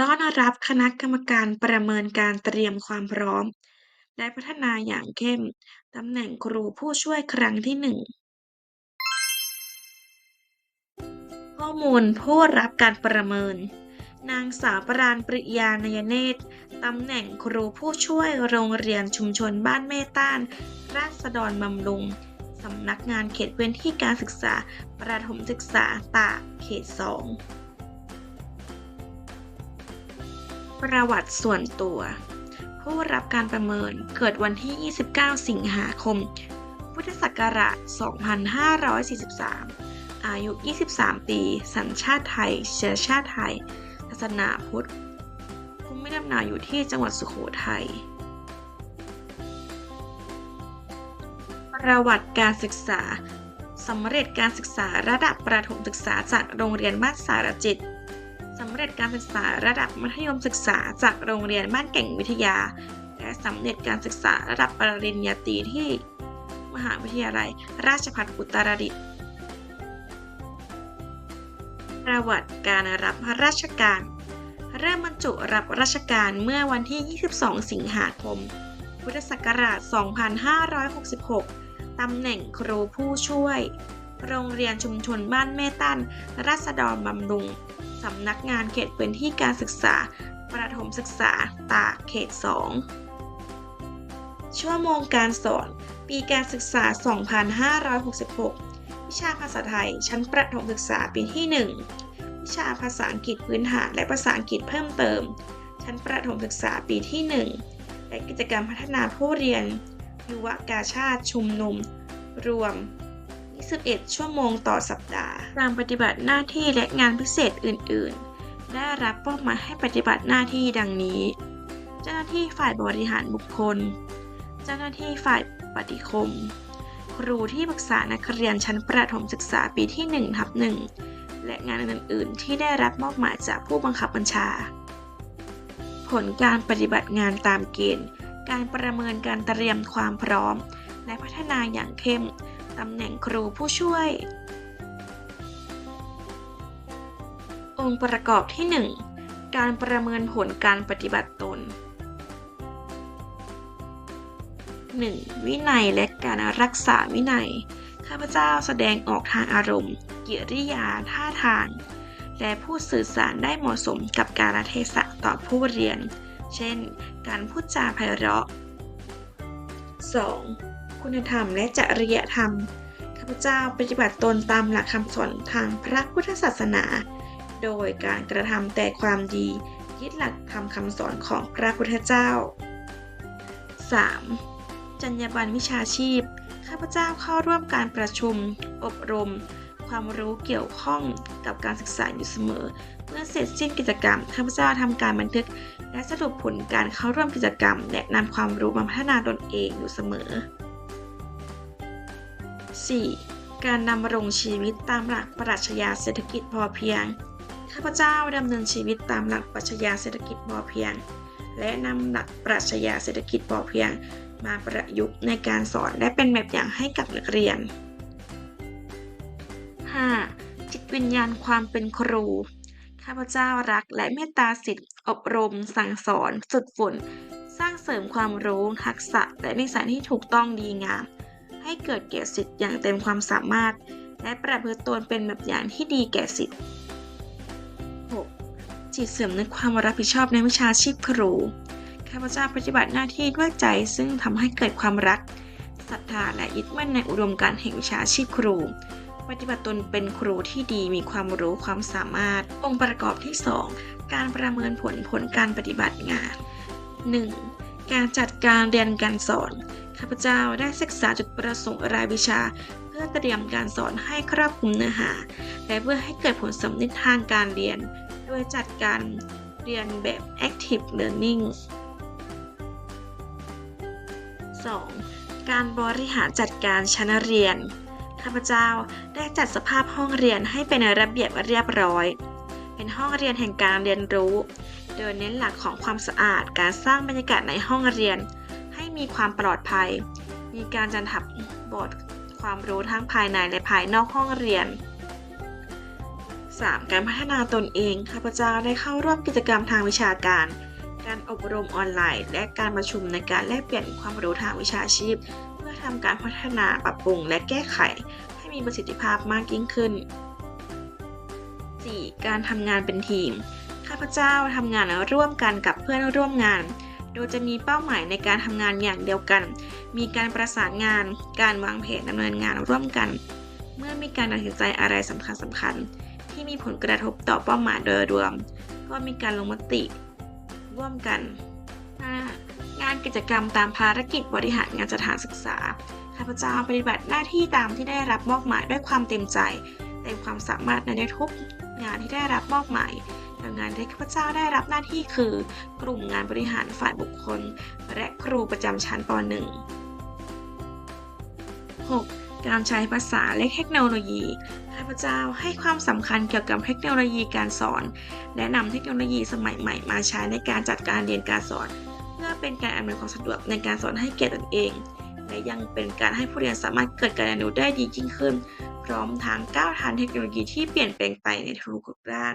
ต้อนรับคณะกรรมการประเมินการเตรียมความพร้อม และพัฒนาอย่างเข้ม ตำแหน่งครูผู้ช่วยครั้งที่หนึ่งข้อมูลผู้รับการประเมิน นางสาวปรานปริยานยเนตรตำแหน่งครูผู้ช่วยโรงเรียนชุมชนบ้านแม่ต้าน ราษฎรบำรุงสำนักงานเขตพื้นที่การศึกษา ประถมศึกษาตากเขต 2 ประวัติส่วนตัว ผู้รับการประเมินเกิดวันที่ 29 สิงหาคม พุทธศักราช 2543 อายุ 23 ปี สัญชาติไทย เชื้อชาติไทย ศาสนาพุทธภูมิลำเนาอยู่ที่จังหวัดสุโขทัย ประวัติการศึกษาสำเร็จการศึกษาระดับประถมศึกษาจากโรงเรียนบ้านสารจิต สำเร็จการศึกษาระดับมัธยมศึกษาจากโรงเรียนบ้านแก่งวิทยา และสำเร็จการศึกษาระดับปริญญาตรีที่มหาวิทยาลัย ราชภัฏอุตรดิตถ์ประวัติการรับราชการ เริ่มบรรจุรับราชการเมื่อวันที่ 22 สิงหาคม พุทธศักราช 2566 ตำแหน่งครูผู้ช่วย โรงเรียนชุมชนบ้านแม่ตั้นราษฎรบำรุง สำนักงานเขตพื้นที่การศึกษา ประถมศึกษาตากเขต 2 ชั่วโมงการสอน ปีการศึกษา 2566 วิชาภาษาไทย ชั้นประถมศึกษาปีที่ 1 วิชาภาษาอังกฤษพื้นฐานและภาษาอังกฤษเพิ่มเติม ชั้นประถมศึกษาปีที่ 1 และกิจกรรมพัฒนาผู้เรียน ยุวกาชาติชุมนุม รวม 21 ชั่วโมงต่อสัปดาห์ การปฏิบัติหน้าที่และงานพิเศษอื่น ๆ ได้รับมอบหมายให้ปฏิบัติหน้าที่ดังนี้ เจ้าหน้าที่ฝ่ายบริหารบุคคล เจ้าหน้าที่ฝ่ายปฏิคม ครูที่ปรึกษานักเรียนชั้นประถมศึกษาปีที่1ทับ1และงานอื่น ๆ ที่ได้รับมอบหมายจากผู้บังคับบัญชา ผลการปฏิบัติงานตามเกณฑ์ การประเมินการเตรียมความพร้อม และพัฒนาอย่างเข้ม ตำแหน่งครูผู้ช่วย องค์ประกอบที่ 1 การประเมินผลการปฏิบัติตน 1. วินัยและการรักษาวินัย ข้าพเจ้าแสดงออกทางอารมณ์ กิริยาท่าทาง และพูดสื่อสารได้เหมาะสมกับกาลเทศะต่อผู้เรียน เช่น การพูดจาไพเราะ 2. คุณธรรมและจริยธรรม ข้าพเจ้าปฏิบัติตนตามหลักคำสอนทางพระพุทธศาสนา โดยการกระทำแต่ความดียึดหลักธรรมคำสอนของพระพุทธเจ้า 3. จรรยาบรรณวิชาชีพ ข้าพเจ้าเข้าร่วมการประชุม อบรม ความรู้เกี่ยวข้องกับการศึกษาอยู่เสมอ เมื่อเสร็จสิ้นกิจกรรม ข้าพเจ้าทำการบันทึก และสรุปผลการเข้าร่วมกิจกรรม และนำความรู้มาพัฒนาตนเองอยู่เสมอ 4. การดำรงชีวิตตามหลักปรัชญาเศรษฐกิจพอเพียง ข้าพเจ้าดำเนินชีวิตตามหลักปรัชญาเศรษฐกิจพอเพียง และนำหลักปรัชญาเศรษฐกิจพอเพียง มาประยุกต์ในการสอนและเป็นแบบอย่างให้กับนักเรียน 5. จิตวิญญาณความเป็นครู ข้าพเจ้ารักและเมตตาสิทธิ์อบรม สั่งสอน ฝึกฝน สร้างเสริมความรู้ ทักษะ และนิสัยที่ถูกต้องดีงาม ให้เกิดแก่สิทธิ์อย่างเต็มความสามารถ และประพฤติตนเป็นแบบอย่างที่ดีแก่สิทธิ์ 6. จิตเสริมในความรับผิดชอบในวิชาชีพครู ข้าพเจ้าปฏิบัติหน้าที่ด้วยใจซึ่งทำให้เกิดความรักศรัทธาและยึดมั่นในอุดมการแห่งวิชาชีพครู ปฏิบัติตนเป็นครูที่ดีมีความรู้ความสามารถ องค์ประกอบที่ 2 การประเมินผลผลการปฏิบัติงาน 1. การจัดการเรียนการสอน ข้าพเจ้าได้ศึกษาจุดประสงค์รายวิชา เพื่อเตรียมการสอนให้ครอบคลุมเนื้อหา และเพื่อให้เกิดผลสำลิดทางการเรียน โดยจัดการเรียนแบบ active learning 2. การบริหารจัดการชั้นเรียน ข้าพเจ้าได้จัดสภาพห้องเรียนให้เป็นระเบียบเรียบร้อย เป็นห้องเรียนแห่งการเรียนรู้ โดยเน้นหลักของความสะอาด การสร้างบรรยากาศในห้องเรียน มีความปลอดภัย มีการจัดทับบอร์ดความรู้ทั้งภายในและภายนอกห้องเรียน 3. การพัฒนาตนเอง ข้าพเจ้าได้เข้าร่วมกิจกรรมทางวิชาการ การอบรมออนไลน์ และการประชุมในการแลกเปลี่ยนความรู้ทางวิชาชีพ เพื่อทำการพัฒนาปรับปรุงและแก้ไข ให้มีประสิทธิภาพมากยิ่งขึ้น 4. การทำงานเป็นทีม ข้าพเจ้าทำงานร่วมกันกับเพื่อนร่วมงาน โดยจะมีเป้าหมายในการทำงานอย่างเดียวกัน มีการประสานงาน การวางแผนดำเนินงานร่วมกัน เมื่อมีการตัดสินใจอะไรสำคัญสำคัญๆที่มีผลกระทบต่อเป้าหมายโดยรวม ก็มีการลงมติ ร่วมกัน งานกิจกรรมตามภารกิจบริหารงานสถานศึกษาข้าพเจ้าปฏิบัติหน้าที่ตามที่ได้รับมอบหมายด้วยความเต็มใจเต็มความสามารถในทุกงานที่ได้รับมอบหมาย โดยงานที่ข้าพเจ้าได้รับหน้าที่คือ กลุ่มงานบริหารฝ่ายบุคคล และครูประจำชั้นป .1 6. การใช้ภาษาและเทคโนโลยีข้าพเจ้าให้ความสำคัญเกี่ยวกับเทคโนโลยีการสอน และนำเทคโนโลยีสมัยใหม่มาใช้ในการจัดการเรียนการสอน เพื่อเป็นการอำนวยความสะดวกในการสอนให้แก่ตนเอง และยังเป็นการให้ผู้เรียนสามารถเกิดการเรียนรู้ได้ดียิ่งขึ้น พร้อมทางก้าวทันเทคโนโลยีที่เปลี่ยนแปลงไปในทุกๆด้าน